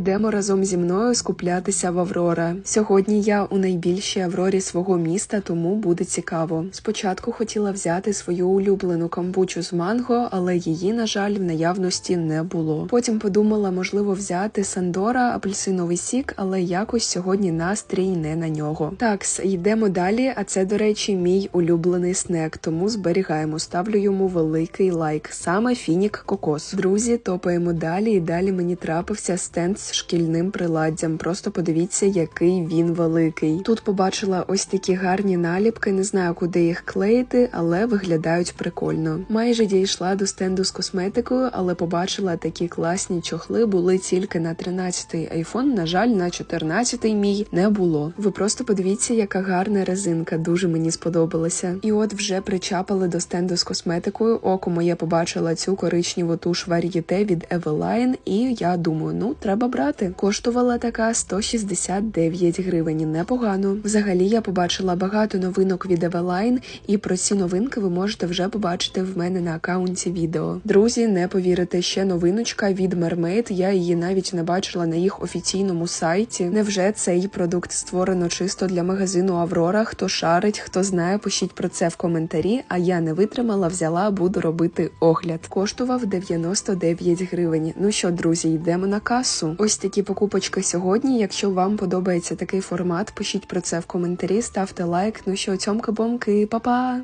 Йдемо разом зі мною скуплятися в Аврора. Сьогодні я у найбільшій Аврорі свого міста, тому буде цікаво. Спочатку хотіла взяти свою улюблену камбучу з манго, але її, на жаль, в наявності не було. Потім подумала, можливо, взяти Сандора, апельсиновий сік, але якось сьогодні настрій не на нього. Так, йдемо далі. А це, до речі, мій улюблений снек, тому зберігаємо. Ставлю йому великий лайк. Саме фінік кокос. Друзі, топаємо далі, і далі мені трапився стенд шкільним приладдям. Просто подивіться, який він великий. Тут побачила ось такі гарні наліпки. Не знаю, куди їх клеїти, але виглядають прикольно. Майже дійшла до стенду з косметикою, але побачила такі класні чохли. Були тільки на 13-й айфон. На жаль, на 14-й мій не було. Ви просто подивіться, яка гарна резинка. Дуже мені сподобалася. І от вже причапали до стенду з косметикою. Око моє побачила цю коричневу туш вар'єте від Eveline, і я думаю, ну треба брати. Коштувала така 169 гривень. Непогано. Взагалі я побачила багато новинок від Eveline, і про ці новинки ви можете вже побачити в мене на акаунті відео. Друзі, не повірите, ще новиночка від Mermaid. Я її навіть не бачила на їх офіційному сайті. Невже цей продукт створено чисто для магазину Аврора? Хто шарить, хто знає, пишіть про це в коментарі. А я не витримала, взяла, буду робити огляд. Коштував 99 гривень. Ну що, друзі, йдемо на касу. Ось такі покупочки сьогодні. Якщо вам подобається такий формат, пишіть про це в коментарі, ставте лайк. Ну що, цьомки-бомки, па-па!